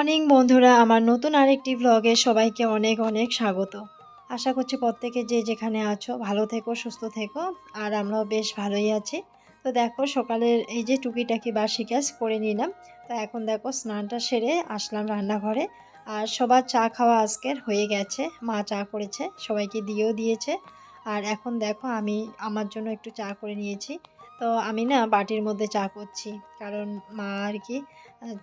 Morning, বন্ধুরা। আমার নতুন আরেকটি ব্লগে সবাইকে অনেক অনেক স্বাগত। আশা করছি প্রত্যেকে যে যেখানে আছো, ভালো থেকো, সুস্থ থেকো, আর আমরাও বেশ ভালোই আছি। তো দেখো, সকালের এই যে টুকিটাকি বাসি কাজ করে নিলাম। তো এখন দেখো, স্নানটা সেরে আসলাম রান্নাঘরে। আর সবার চা খাওয়া আজকের হয়ে গেছে। মা চা করেছে, সবাইকে দিয়েও দিয়েছে। আর এখন দেখো, আমি আমার জন্য একটু চা করে নিয়েছি। তো আমি না বাটির মধ্যে চা করছি। কারণ মা আর কি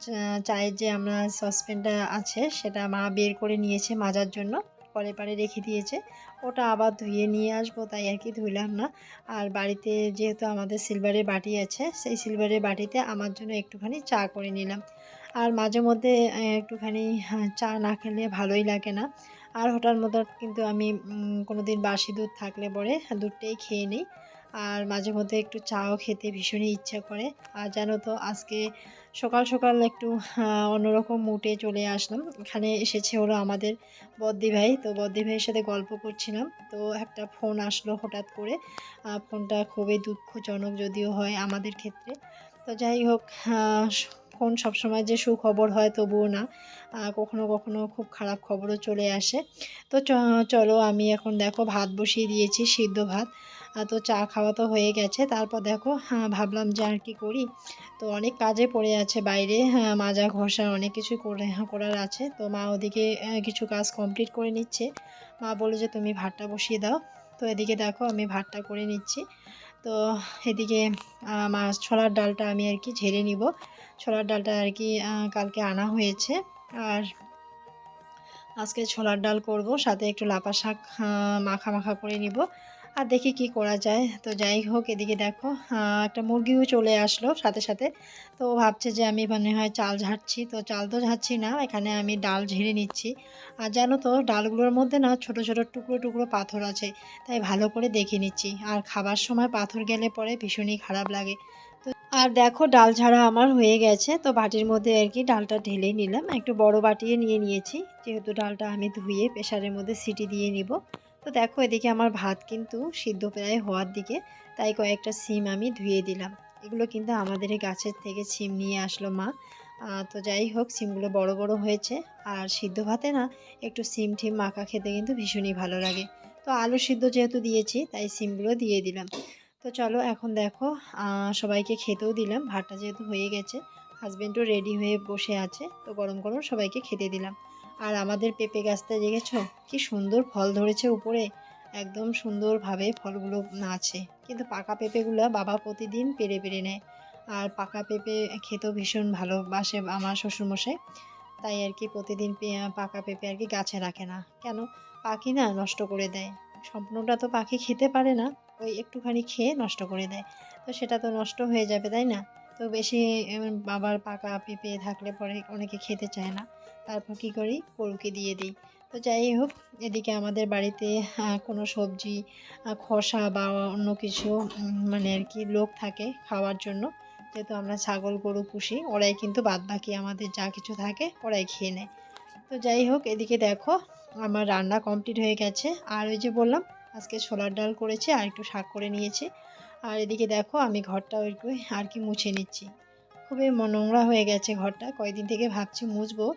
চা- চায়ের যে আমরা সসপ্যানটা আছে সেটা মা বের করে নিয়েছে মাজার জন্য কলে পারে রেখে দিয়েছে। ওটা আবার ধুয়ে নিয়ে আসব তাই আর কি ধুইলাম না। আর বাড়িতে যেহেতু আমাদের সিলভারের বাটি আছে সেই সিলভারের বাটিতে আমার জন্য একটুখানি চা করে নিলাম। আর মাঝে মধ্যে একটুখানি হ্যাঁ, চা না খেলে ভালোই লাগে না। আর হঠাৎ মতো কিন্তু আমি উম, কোনো দিন বাসি দুধ থাকলে পরে দুধটাই খেয়ে নিই। আর মাঝে মধ্যে একটু চাও খেতে ভীষণই ইচ্ছা করে। আর জানো তো, আজকে সকাল সকাল একটু অন্যরকম মুটে চলে আসলাম। এখানে এসেছে হলো আমাদের বদ্দি ভাই। তো বদ্দি ভাইয়ের সাথে গল্প করছিলাম। তো একটা ফোন আসলো হঠাৎ করে। ফোনটা খুবই দুঃখজনক যদিও হয় আমাদের ক্ষেত্রে। তো যাই হোক ফোন সবসময় যে সুখবর হয় তবুও না। কখনো কখনো খুব খারাপ খবরও চলে আসে। তো চলো আমি এখন দেখো ভাত বসিয়ে দিয়েছি, সিদ্ধ ভাত। তো চা খাওয়া তো হয়ে গেছে। তারপর দেখো হ্যাঁ ভাবলাম যে আর কি করি। তো অনেক কাজে পড়ে আছে বাইরে হ্যাঁ মাজা ঘষা অনেক কিছু করে করার আছে। তো মা ওদিকে কিছু কাজ কমপ্লিট করে নিচ্ছে। মা বলে যে, তুমি ভাতটা বসিয়ে দাও। তো এদিকে দেখো, আমি ভাতটা করে নিচ্ছি। তো এদিকে মাছ ছোলার ডালটা আমি আর কি ঝেড়ে নিব। ছোলার ডালটা আর কি কালকে আনা হয়েছে। আর আজকে ছোলার ডাল করব, সাথে একটু লাপা শাক মাখা মাখা করে নিব। আর দেখি কি করা যায়। তো যাই হোক, এদিকে দেখো একটা মুরগিও চলে আসলো সাথে সাথে। তো ভাবছে যে আমি মনে হয় চাল ঝাড়ছি। তো চাল তো ঝাড়ছি না, এখানে আমি ডাল ঝেড়ে নিচ্ছি। আর জানো তো, ডালগুলোর মধ্যে না ছোট ছোট টুকরো টুকরো পাথর আছে, তাই ভালো করে দেখে নিচ্ছি। আর খাবার সময় পাথর গেলে পরে ভীষণই খারাপ লাগে। তো আর দেখো, ডাল ঝাড়া আমার হয়ে গেছে। তো বাটির মধ্যে আর কি ডালটা ঢেলে নিলাম। একটু বড় বাটিয়ে নিয়ে নিয়েছি। যেহেতু ডালটা আমি ধুয়ে প্রেশারের মধ্যে সিটি দিয়ে নিব। তো দেখো এদিকে আমার ভাত কিন্তু সিদ্ধ প্রায় হওয়ার দিকে, তাই কয়েকটা সিম আমি ধুয়ে দিলাম। এগুলো কিন্তু আমাদের গাছের থেকে সিম নিয়ে আসলো মা। তো যাই হোক, সিমগুলো বড় বড় হয়েছে। আর সিদ্ধ ভাতে না, একটু সিম ঠিম মাখা খেতে কিন্তু ভীষণই ভালো লাগে। তো আলু সিদ্ধ যেহেতু দিয়েছি, তাই সিমগুলো দিয়ে দিলাম। তো চলো এখন দেখো সবাইকে খেতেও দিলাম। ভাতটা যেহেতু হয়ে গেছে হাজবেন্ডও রেডি হয়ে বসে আছে, তো গরম গরম সবাইকে খেতে দিলাম। আর আমাদের পেঁপে গাছটা দেখেছ? কি সুন্দর ফল ধরেছে উপরে। একদম সুন্দরভাবে ফলগুলো আছে কিন্তু পাকা পেঁপেগুলো বাবা প্রতিদিন পেরে পেরে নেয়। আর পাকা পেঁপে খেতেও ভীষণ ভালোবাসে আমার শ্বশুরমশাই। তাই আর কি প্রতিদিন পাকা পেঁপে আর কি গাছে রাখে না। কেন? পাখি না নষ্ট করে দেয়। সম্পূর্ণটা তো পাখি খেতে পারে না, ওই একটুখানি খেয়ে নষ্ট করে দেয়। তো সেটা তো নষ্ট হয়ে যাবে, তাই না? তো বেশি বাবার পাকা পেঁপে থাকলে পরে অনেকে খেতে চায় না। তারপর কি করি গরুকে দিয়ে দিই। তো যাই হোক, এদিকে আমাদের বাড়িতে কোনো সবজি খোসা বা অন্য কিছু মানে আর কি লোক থাকে খাওয়ার জন্য। যেহেতু আমরা ছাগল, গরু, পুষি, ওরাই কিন্তু বাদ বাকি আমাদের যা কিছু থাকে ওরাই খেয়ে নেয়। তো যাই হোক, এদিকে দেখো আমার রান্না কমপ্লিট হয়ে গেছে। আর ওই যে বললাম, আজকে ছোলার ডাল করেছি আর একটু শাক করে নিয়েছি। আর এদিকে দেখো আমি ঘরটা একটু আর কি মুছে নিচ্ছি। খুবই নোংরা হয়ে গেছে ঘরটা। কয়েকদিন থেকে ভাবছি মুছবো।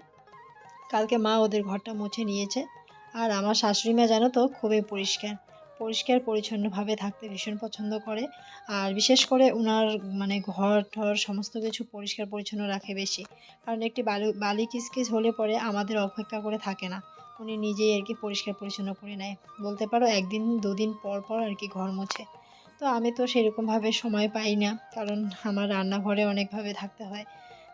কালকে মা ওদের ঘরটা মুছে নিয়েছে। আর আমার শাশুড়ি মা জানো তো, খুবই পরিষ্কার। পরিষ্কার, পরিচ্ছন্নভাবে থাকতে ভীষণ পছন্দ করে। আর বিশেষ করে ওনার মানে ঘর ঠর সমস্ত কিছু পরিষ্কার, পরিচ্ছন্ন রাখে বেশি। কারণ একটি বালু, বালি কিসকিস হলে পরে আমাদের অপেক্ষা করে থাকে না। উনি নিজেই আর কি পরিষ্কার, পরিচ্ছন্ন করে নেয়। বলতে পারো একদিন, দুদিন পর পর আর কি ঘর মোছে। তো আমি তো সেরকমভাবে সময় পাই না। কারণ আমার রান্নাঘরে অনেকভাবে থাকতে হয়।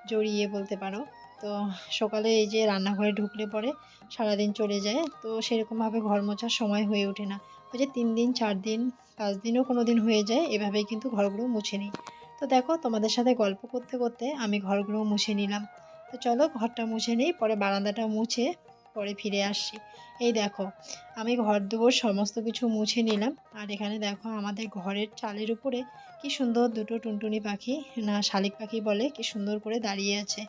জড়িয়ে বলতে পারো। তো সকালে এই যে রান্নাঘরে ঢুকলে পরে সারাদিন চলে যায়, তো সেরকমভাবে ঘর মোছার সময় হয়ে ওঠে না। ওই যে তিন দিন, চার দিন, পাঁচ দিনও কোনো দিন হয়ে যায়, এভাবেই কিন্তু ঘরগুলো মুছে নিই। তো দেখো, তোমাদের সাথে গল্প করতে করতে আমি ঘরগুলো মুছে নিলাম। তো চলো ঘরটা মুছে নিই, পরে বারান্দাটা মুছে পরে ফিরে আসছি। এই দেখো, আমি ঘর দুয়ার সমস্ত কিছু মুছে নিলাম। আর এখানে দেখো, আমাদের ঘরের চালের উপরে কি সুন্দর দুটো টুনটুনি পাখি, না শালিক পাখি বলে, কি সুন্দর করে দাঁড়িয়ে আছে।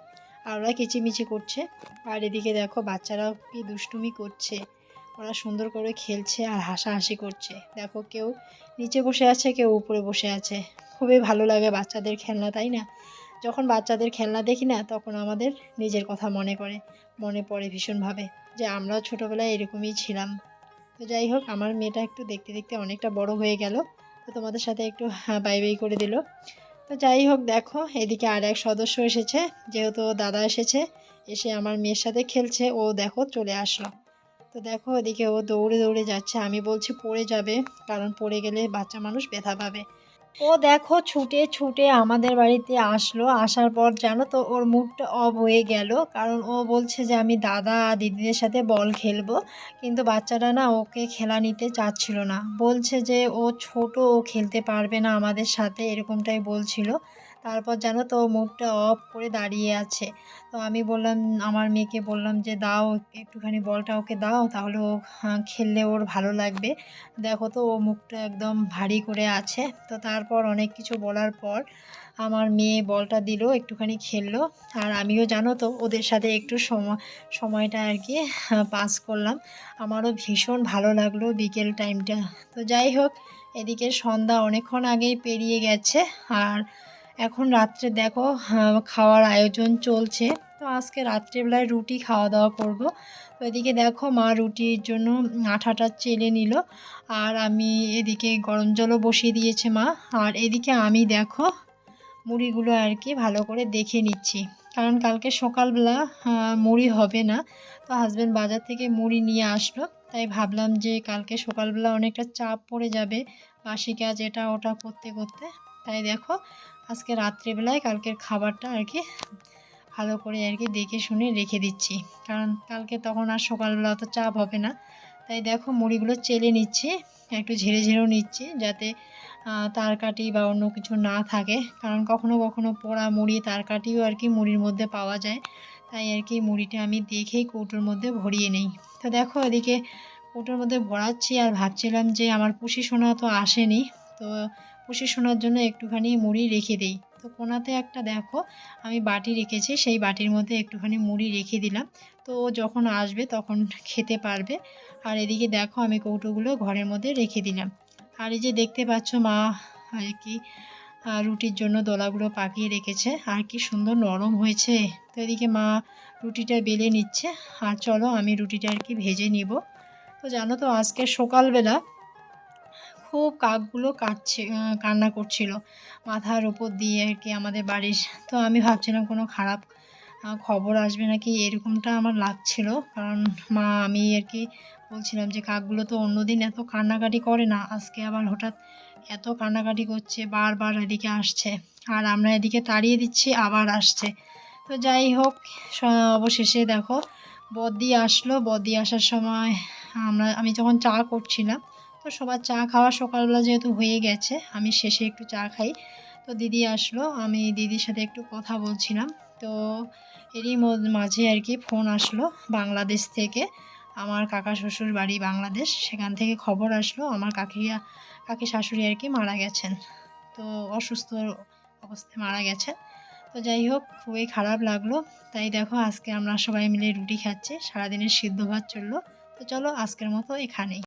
ওরা কিচিমিচি করছে। আর এদিকে দেখো বাচ্চারাও কি দুষ্টুমি করছে। ওরা সুন্দর করে খেলছে আর হাসাহাসি করছে। দেখো কেউ নিচে বসে আছে, কেউ উপরে বসে আছে। খুবই ভালো লাগে বাচ্চাদের খেলনা, তাই না? যখন বাচ্চাদের খেলনা দেখি না, তখন আমাদের নিজের কথা মনে করে, মনে পড়ে ভীষণভাবে যে আমরাও ছোটোবেলায় এরকমই ছিলাম। তো যাই হোক, আমার মেয়েটা একটু দেখতে দেখতে অনেকটা বড় হয়ে গেল। তো তোমাদের সাথে একটু বাই বাই করে দিল। তো যাই হোক, দেখো, এদিকে আর এক সদস্য এসেছে, যেহেতু দাদা এসেছে, এসে আমার মেয়ের সাথে খেলছে, ও দেখো চলে আসলো। তো দেখো ওদিকে ও দৌড়ে দৌড়ে যাচ্ছে, আমি বলছি পড়ে যাবে, কারণ পড়ে গেলে বাচ্চা মানুষ ব্যথা পাবে। ও দেখো ছুটে ছুটে আমাদের বাড়িতে আসলো। আসার পর জানো তো ওর মুখটা অব হয়ে গেল। কারণ ও বলছে যে আমি দাদা দিদিদের সাথে বল খেলব। কিন্তু বাচ্চাটা না ওকে খেলা নিতে চাচ্ছিল না। বলছে যে ও ছোট, ও খেলতে পারবে না আমাদের সাথে, এরকমটাই বলছিল। তারপর জানো তো ও মুডটা অফ করে দাঁড়িয়ে আছে। তো আমি বললাম আমার মেয়েকে বললাম যে দাও একটুখানি বলটা ওকে দাও তাহলে ও হ্যাঁ, খেললে ওর ভালো লাগবে। দেখো তো ও মুখটা একদম ভারী করে আছে। তো তারপর অনেক কিছু বলার পর আমার মেয়ে বলটা দিল একটুখানি খেললো। আর আমিও জানো তো ওদের সাথে একটু সময় সময়টা আর কি পাস করলাম। আমারও ভীষণ ভালো লাগল বিকেল টাইমটা তো যাই হোক এদিকে সন্ধ্যা অনেকক্ষণ আগেই পেরিয়ে গেছে। আর এখন রাত্রে দেখো হ্যাঁ, খাওয়ার আয়োজন চলছে। তো আজকে রাত্রেবেলায় রুটি খাওয়া দাওয়া করব। তো এদিকে দেখো মা রুটির জন্য আঠাটা চেলে নিল। আর আমি এদিকে গরম জলও বসিয়ে দিয়েছে মা। আর এদিকে আমি দেখো মুড়িগুলো আর কি ভালো করে দেখে নিচ্ছি। কারণ কালকে সকালবেলা মুড়ি হবে না। তো হাজব্যান্ড বাজার থেকে মুড়ি নিয়ে আসলো। তাই ভাবলাম যে কালকে সকালবেলা অনেকটা চাপ পড়ে যাবে। বাসি কাজ এটা ওটা করতে করতে। তাই দেখো আজকে রাত্রিবেলায় কালকের খাবারটা আর কি ভালো করে আর কি দেখে শুনে রেখে দিচ্ছি। কারণ কালকে তখন আর সকালবেলা অত চাপ হবে না। তাই দেখো মুড়িগুলো চেলে নিচ্ছি, একটু ঝেড়ে ঝেড়েও নিচ্ছি যাতে তারকাটি বা অন্য কিছু না থাকে। কারণ কখনো কখনো পোড়া মুড়ি, তারকাটিও আর কি মুড়ির মধ্যে পাওয়া যায়। তাই আর কি মুড়িটা আমি দেখেই কৌটোর মধ্যে ভরিয়ে নেই। তো দেখো এদিকে কৌটোর মধ্যে ভরাচ্ছি আর ভাবছিলাম যে আমার পুষি সোনা তো আসেনি। তো পুষি শোনার জন্য একটুখানি মুড়ি রেখে দিই। তো কোনাতে একটা দেখো, আমি বাটি রেখেছি, সেই বাটির মধ্যে একটুখানি মুড়ি রেখে দিলাম। তো ও যখন আসবে তখন খেতে পারবে। আর এদিকে দেখো, আমি কৌটোগুলো ঘরের মধ্যে রেখে দিলাম। আর এই যে দেখতে পাচ্ছ মা, আর কি রুটির জন্য দোলাগুলো পাকিয়ে রেখেছে। আর কি সুন্দর নরম হয়েছে। তো এদিকে মা রুটিটা বেলে নিচ্ছে। আর চলো, আমি রুটিটা আর কি ভেজে নিব। তো জানো তো, আজকে সকালবেলা খুব কাকগুলো কাটছে কান্না করছিল মাথার উপর দিয়ে আর কি আমাদের বাড়ির। তো আমি ভাবছিলাম কোনো খারাপ খবর আসবে নাকি এরকমটা আমার লাগছিল। কারণ মা, আমি আর কি বলছিলাম যে কাকগুলো তো অন্যদিন এত কান্নাকাটি করে না, আজকে আবার হঠাৎ এত কান্নাকাটি করছে, বারবার এদিকে আসছে। আর আমরা এদিকে তাড়িয়ে দিচ্ছি, আবার আসছে। তো যাই হোক অবশেষে দেখো বদ্দি আসলো। বদ্দি আসার সময় আমরা, আমি যখন চা করছিলাম তো সবার চা খাওয়া সকালবেলা যেহেতু হয়ে গেছে, আমি শেষে একটু চা খাই। তো দিদি আসলো, আমি দিদির সাথে একটু কথা বলছিলাম। তো এরই মাঝে আর কি ফোন আসলো বাংলাদেশ থেকে। আমার কাকা শ্বশুর বাড়ি বাংলাদেশ, সেখান থেকে খবর আসলো আমার কাকিয়া, কাকি শাশুড়ি আর কি মারা গেছেন। তো অসুস্থ অবস্থায় মারা গেছেন। তো যাই হোক, খুবই খারাপ লাগল। তাই দেখো আজকে আমরা সবাই মিলে রুটি খাচ্ছি, সারাদিনের সিদ্ধ ভাত চলল। তো চলো আজকের মতো এখানেই।